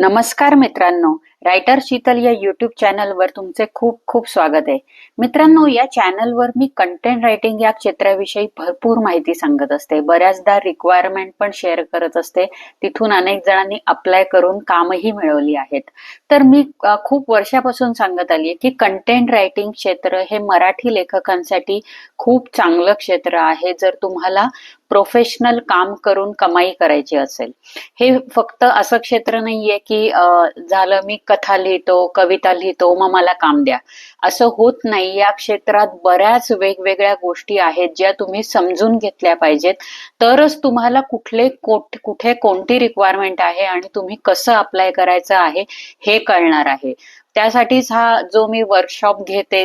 नमस्कार मित्रांनो. रायटर शीतल या युट्यूब चॅनलवर तुमचे खूप खूप स्वागत आहे. मित्रांनो या चॅनलवर मी कंटेंट रायटिंग या क्षेत्राविषयी भरपूर माहिती सांगत असते. बऱ्याचदा रिक्वायरमेंट पण शेअर करत असते. तिथून अनेक जणांनी अप्लाय करून कामही मिळवली आहेत. तर मी खूप वर्षापासून सांगत आली की कंटेंट रायटिंग क्षेत्र हे मराठी लेखकांसाठी खूप चांगलं क्षेत्र आहे. जर तुम्हाला प्रोफेशनल काम करून कमाई करायची असेल. हे फक्त असं क्षेत्र नाहीये की झालं मी कथा लिहितो कविता लिहितो मग मला काम द्या. असं होत नाही. या क्षेत्रात बऱ्याच वेगवेगळ्या गोष्टी आहेत ज्या तुम्ही समजून घेतल्या पाहिजेत. तरच तुम्हाला कुठले कोठ- कुठे कोणती रिक्वायरमेंट आहे आणि तुम्ही कसं अप्लाय करायचं आहे हे कळणार आहे. त्यासाठीच हा जो मी वर्कशॉप घेते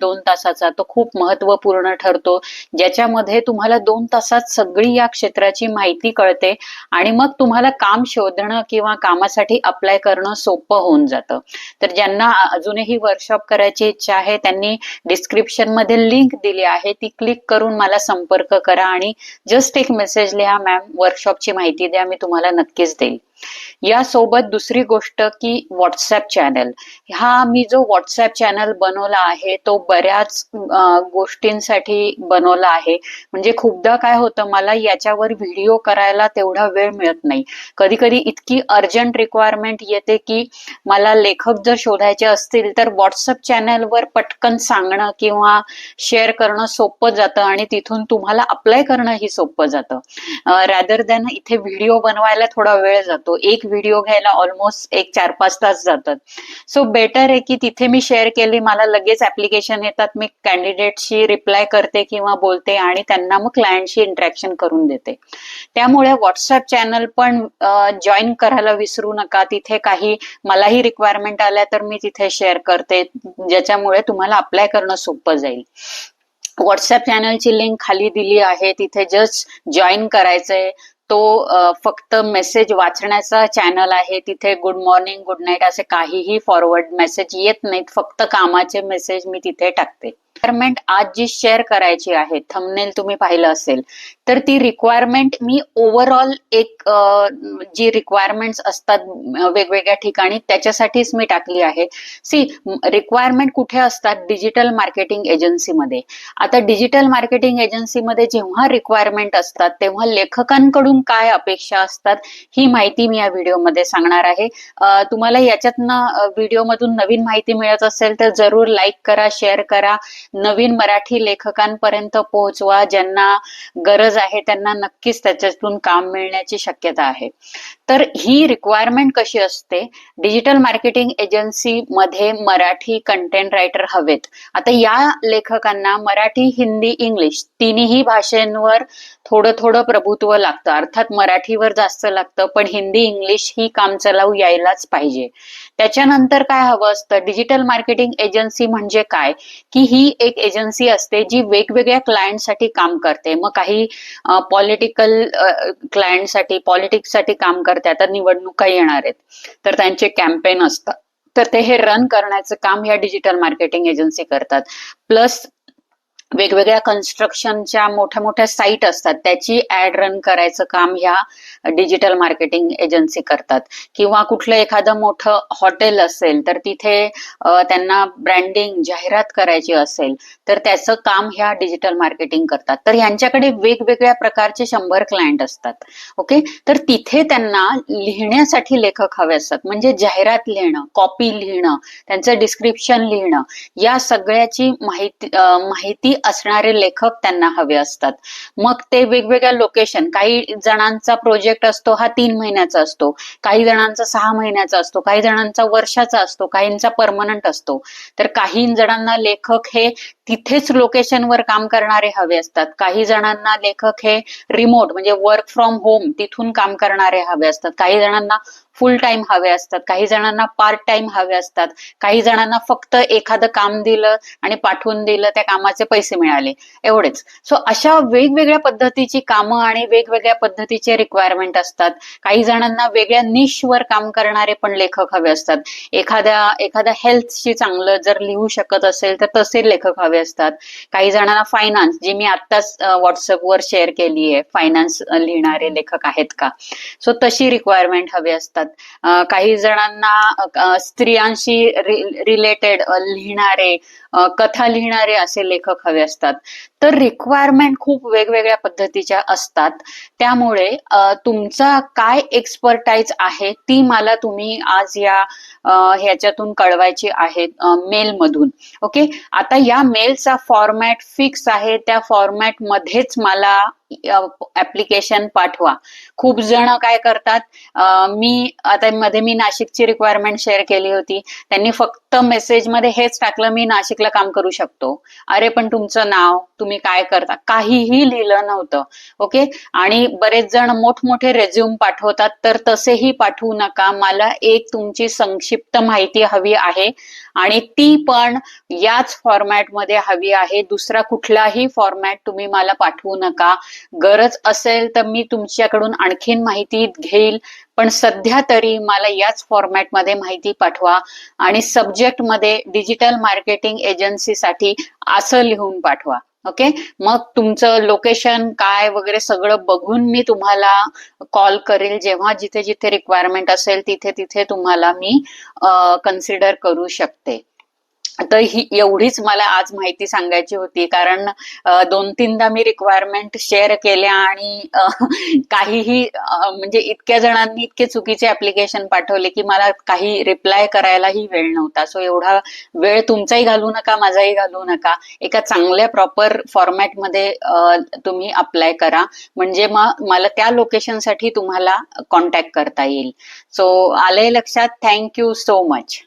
दोन तासाचा तो खूप महत्त्वपूर्ण ठरतो. ज्याच्यामध्ये तुम्हाला दोन तासात सगळी या क्षेत्राची माहिती कळते आणि मग तुम्हाला काम शोधणं किंवा कामासाठी अप्लाय करणं सोपं होऊन जातं. तर ज्यांना अजूनही वर्कशॉप करायची इच्छा आहे त्यांनी डिस्क्रिप्शनमध्ये लिंक दिली आहे ती क्लिक करून मला संपर्क करा आणि जस्ट एक मेसेज लिहा मॅम वर्कशॉपची माहिती द्या मी तुम्हाला नक्कीच देईल. यासोबत दुसरी गोष्ट की व्हॉट्सअप चॅनल हा मी जो व्हॉट्सअप चॅनल बनवला आहे तो बऱ्याच गोष्टींसाठी बनवला आहे. म्हणजे खूपदा काय होतं मला याच्यावर व्हिडिओ करायला तेवढा वेळ मिळत नाही. कधी कधी इतकी अर्जंट रिक्वायरमेंट येते की मला लेखक जर शोधायचे असतील तर व्हॉट्सअप चॅनलवर पटकन सांगणं किंवा शेअर करणं सोपं जातं आणि तिथून तुम्हाला अप्लाय करणंही सोपं जातं. रॅदर दॅन इथे व्हिडिओ बनवायला थोडा वेळ जातो. एक व्हिडिओ घ्यायला ऑलमोस्ट एक चार पाच तास जातात. सो बेटर आहे की तिथे मी शेअर केली मला लगेच ऍप्लिकेशन येतात मी कॅन्डिडेटशी रिप्लाय करते किंवा बोलते आणि त्यांना मग क्लायंटशी इंटरॅक्शन करून देते. त्यामुळे व्हॉट्सअप चॅनल पण जॉईन करायला विसरू नका. तिथे काही मलाही रिक्वायरमेंट आल्या तर मी तिथे शेअर करते. ज्याच्यामुळे तुम्हाला अप्लाय करणं सोपं जाईल. व्हॉट्सअप चॅनलची लिंक खाली दिली आहे. तिथे जस्ट जॉईन करायचंय. तो फक्त मेसेज वाचण्याचा चॅनल आहे. तिथे गुड मॉर्निंग गुड नाईट असे काहीही फॉरवर्ड मेसेज येत नाहीत. फक्त कामाचे मेसेज मी तिथे टाकते. रिक्वायरमेंट आज जी शेअर करायची आहे थंबनेल तुम्ही पाहिलं असेल तर ती रिक्वायरमेंट मी ओव्हरऑल एक जी रिक्वायरमेंट्स असतात वेगवेगळ्या ठिकाणी त्याच्यासाठीच मी टाकली आहे. सी रिक्वायरमेंट कुठे असतात? डिजिटल मार्केटिंग एजन्सीमध्ये आता डिजिटल मार्केटिंग एजन्सीमध्ये जेव्हा रिक्वायरमेंट असतात तेव्हा लेखकांकडून काय अपेक्षा असतात ही माहिती मी या व्हिडिओमध्ये सांगणार आहे. तुम्हाला याच्यातनं व्हिडिओमधून नवीन माहिती मिळत असेल तर जरूर लाईक करा शेअर करा. नवीन मराठी लेखकांपर्यंत पोहोचवा ज्यांना गरज आहे त्यांना नक्कीच त्याच्यातून काम मिळण्याची शक्यता आहे. तर ही रिक्वायरमेंट कशी असते? डिजिटल मार्केटिंग एजन्सी मध्ये मराठी कंटेंट रायटर हवेत. आता या लेखकांना मराठी हिंदी इंग्लिश तिन्ही भाषांवर थोडं थोडं प्रभुत्व लागतं. अर्थात मराठीवर जास्त लागतं पण हिंदी इंग्लिश ही काम चालवू यायलाच पाहिजे. त्याच्यानंतर काय हवं असतं? डिजिटल मार्केटिंग एजन्सी म्हणजे काय? की ही एक एजन्सी असते जी वेगवेगळ्या क्लायंटसाठी काम करते. मग काही पॉलिटिकल क्लायंटसाठी पॉलिटिक्ससाठी काम करते. आता निवडणुका येणार आहेत. तर त्यांचे कॅम्पेन असतात. तर ते हे रन करण्याचं काम ह्या डिजिटल मार्केटिंग एजन्सी करतात. प्लस वेगवेगळ्या कन्स्ट्रक्शनच्या मोठ्या मोठ्या साईट असतात. त्याची ऍड रन करायचं काम ह्या डिजिटल मार्केटिंग एजन्सी करतात. किंवा कुठलं एखादं मोठं हॉटेल असेल तर तिथे त्यांना ब्रँडिंग जाहिरात करायची असेल तर त्याचं काम ह्या डिजिटल मार्केटिंग करतात. तर यांच्याकडे वेगवेगळ्या प्रकारचे शंभर क्लायंट असतात. ओके तर तिथे त्यांना लिहिण्यासाठी लेखक हवे असतात. म्हणजे जाहिरात लिहिणं कॉपी लिहिणं त्यांचं डिस्क्रिप्शन लिहिणं या सगळ्याची माहिती माहिती असणारे लेखक त्यांना हवे असतात. मग ते वेगवेगळ्या लोकेशन काही जणांचा प्रोजेक्ट असतो हा तीन महिन्याचा असतो. काही जणांचा सहा महिन्याचा असतो काही जणांचा वर्षाचा असतो काहींचा परमनंट असतो. तर काही जणांना लेखक हे तिथेच लोकेशनवर काम करणारे हवे असतात. काही जणांना लेखक हे रिमोट म्हणजे वर्क फ्रॉम होम तिथून काम करणारे हवे असतात. काही जणांना फुल टाइम हवे असतात. काही जणांना पार्ट टाइम हवे असतात. काही जणांना फक्त एखादं काम दिलं आणि पाठवून दिलं त्या कामाचे पैसे मिळाले. एवढेच. सो अशा वेगवेगळ्या पद्धतीची कामं आणि वेगवेगळ्या पद्धतीचे रिक्वायरमेंट असतात. काही जणांना वेगळ्या निशवर काम करणारे पण लेखक हवे असतात. एखाद्या एखाद्या हेल्थशी चांगलं जर लिहू शकत असेल तर तसे लेखक हवे असतात. काही जणांना फायनान्स जी मी आत्ताच व्हॉट्सअपवर शेअर केली आहे फायनान्स लिहिणारे लेखक आहेत का? सो तशी रिक्वायरमेंट हवी असतात. असतात. काही जणांना स्त्रियांशी रिलेटेड लिहिणारे कथा लिहिणारे असे लेखक हवे असतात. तर रिक्वायरमेंट खूप वेगवेगळ्या पद्धतीच्या असतात. त्यामुळे तुमचा काय एक्सपर्टाईज आहे ती मला तुम्ही आज या ह्याच्यातून कळवायची आहे मेलमधून ओके? आता या मेलचा फॉर्मॅट फिक्स आहे त्या फॉर्मॅट मध्येच मला ऍप्लिकेशन पाठवा. खूप जण काय करतात मी आता मध्ये मी नाशिकची रिक्वायरमेंट शेअर केली होती. त्यांनी फक्त मेसेजमध्ये हेच टाकलं मी नाशिकला काम करू शकतो. अरे पण तुमचं नाव तुम्ही काय करता? काहीही लिहिलं नव्हतं. ओके? आणि बरेच जण मोठमोठे रेझ्युम पाठवतात तर तसेही पाठवू नका. मला एक तुमची संक्षिप्त माहिती हवी आहे. आणि ती पण याच फॉर्मॅटमध्ये हवी आहे. दुसरा कुठलाही फॉर्मॅट तुम्ही मला पाठवू नका. गरज असेल तर मी तुमच्याकडून आणखीन माहिती घेईल. पण सध्या तरी मला याच फॉर्मॅटमध्ये माहिती पाठवा. आणि सब्जेक्टमध्ये डिजिटल मार्केटिंग एजन्सीसाठी असं लिहून पाठवा. ओके? मग तुमचं लोकेशन काय वगैरे सगळं बघून मी तुम्हाला कॉल करेल. जेव्हा जिथे जिथे रिक्वायरमेंट असेल तिथे तिथे तुम्हाला मी कन्सिडर करू शकते. तर ही एवढीच मला आज माहिती सांगायची होती. कारण दोन तीनदा मी रिक्वायरमेंट शेअर केल्या आणि काहीही म्हणजे इतक्या जणांनी इतके चुकीचे ऍप्लिकेशन पाठवले की मला काही रिप्लाय करायलाही वेळ नव्हता. सो एवढा वेळ तुमचाही घालू नका माझाही घालू नका. एका चांगल्या प्रॉपर फॉर्मॅटमध्ये तुम्ही अप्लाय करा. म्हणजे मग मला त्या लोकेशनसाठी तुम्हाला कॉन्टॅक्ट करता येईल. सो आलंय लक्षात? Thank you so much